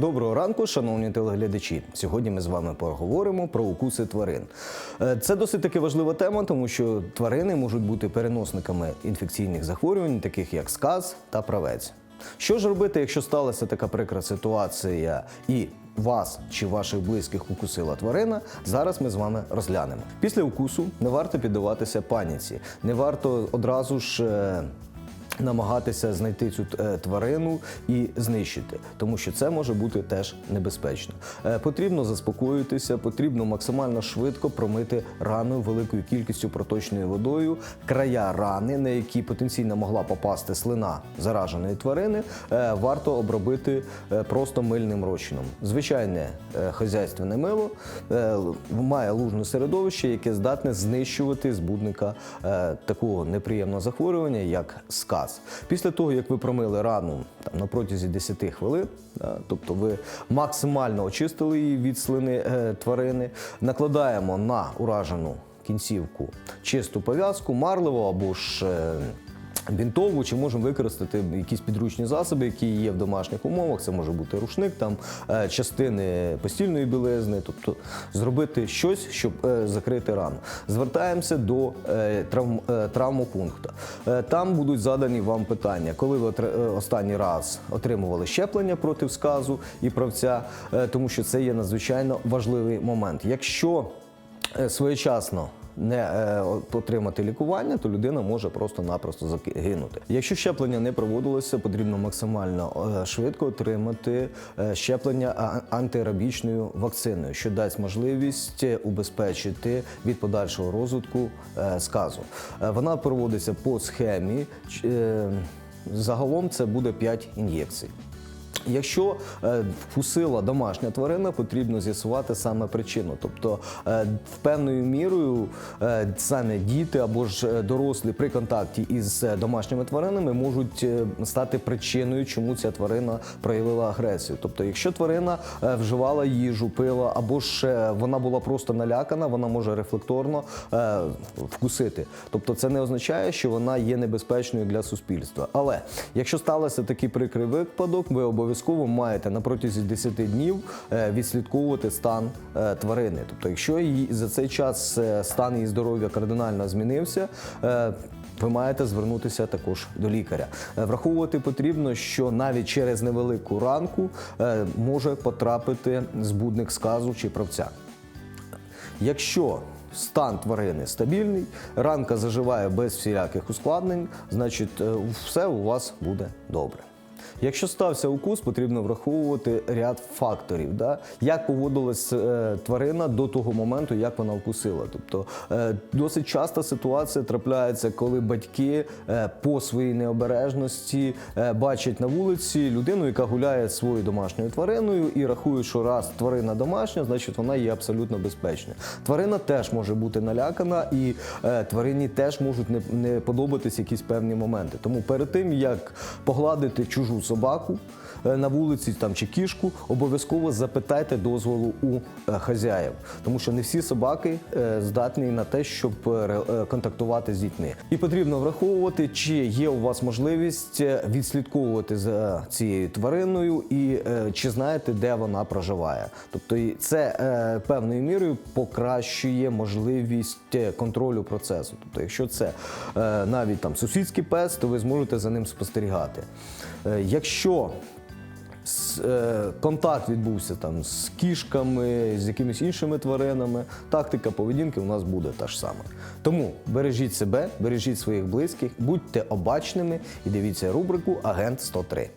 Доброго ранку, шановні телеглядачі. Сьогодні ми з вами поговоримо про укуси тварин. Е, Це досить таки важлива тема, тому що тварини можуть бути переносниками інфекційних захворювань, таких як сказ та правець. Що ж робити, якщо сталася така прикра ситуація і вас чи ваших близьких укусила тварина? Зараз ми з вами розглянемо. Після укусу не варто піддаватися паніці, не варто одразу ж. Намагатися знайти цю е, тварину і знищити, тому що це може бути теж небезпечно. Е, Потрібно заспокоїтися, потрібно максимально швидко промити рану великою кількістю проточною водою. Края рани, на які потенційно могла попасти слина зараженої тварини, е, варто обробити просто мильним розчином. Звичайне хазяйственне мило має лужне середовище, яке здатне знищувати збудника такого неприємного захворювання, як сказ. Після того, як ви промили рану там, на протязі 10 хвилин, да, тобто ви максимально очистили її від слини е, тварини, накладаємо на уражену кінцівку чисту пов'язку, марливо або ж. е, Бінтову чи можемо використати якісь підручні засоби, які є в домашніх умовах. Це може бути рушник, там е, частини постільної білизни, тобто зробити щось, щоб е, закрити рану. Звертаємося до е, травм, травмопункту. Там будуть задані вам питання, коли ви останній раз отримували щеплення проти сказу і правця, тому що це є надзвичайно важливий момент. Якщо своєчасно не е, отримати лікування, то людина може просто-напросто загинути. Якщо щеплення не проводилося, потрібно максимально е, швидко отримати е, щеплення антирабічною вакциною, що дасть можливість убезпечити від подальшого розвитку сказу. Вона проводиться по схемі. Загалом це буде 5 ін'єкцій. Якщо е, вкусила домашня тварина, потрібно з'ясувати саме причину. Тобто, е, в певною мірою е, саме діти або ж дорослі при контакті із домашніми тваринами можуть стати причиною, чому ця тварина проявила агресію. Тобто, якщо тварина вживала їжу, пила, або ж вона була просто налякана, вона може рефлекторно вкусити. Тобто, це не означає, що вона є небезпечною для суспільства. Але якщо сталося такий прикрий випадок, ви обов'язково маєте на протязі 10 днів е, відслідковувати стан е, тварини. Тобто, якщо її за цей час е, стан її здоров'я кардинально змінився. ви маєте звернутися також до лікаря. Враховувати потрібно, що навіть через невелику ранку може потрапити збудник сказу чи правця. Якщо стан тварини стабільний, ранка заживає без всіляких ускладнень, значить все у вас буде добре. Якщо стався укус, потрібно враховувати ряд факторів, да? як поводилась е, тварина до того моменту, як вона вкусила. Тобто е, досить часто ситуація трапляється, коли батьки е, по своїй необережності е, бачать на вулиці людину, яка гуляє своєю домашньою твариною, і рахують, що раз тварина домашня, значить вона є абсолютно безпечною. Тварина теж може бути налякана, і е, тварині теж можуть не, не подобатись якісь певні моменти. Тому перед тим як погладити чужу собаку е, на вулиці там чи кішку, обов'язково запитайте дозволу у е, хазяїв, тому що не всі собаки е, здатні на те, щоб контактувати з дітьми. І потрібно враховувати, чи є у вас можливість відслідковувати за цією твариною і чи знаєте, де вона проживає. Тобто це певною мірою покращує можливість контролю процесу. Тобто, якщо це навіть там сусідський пес, то ви зможете за ним спостерігати. Якщо е, контакт відбувся там з кішками, з якимись іншими тваринами, тактика поведінки у нас буде та ж сама. Тому бережіть себе, бережіть своїх близьких, будьте обачними і дивіться рубрику Агент 103.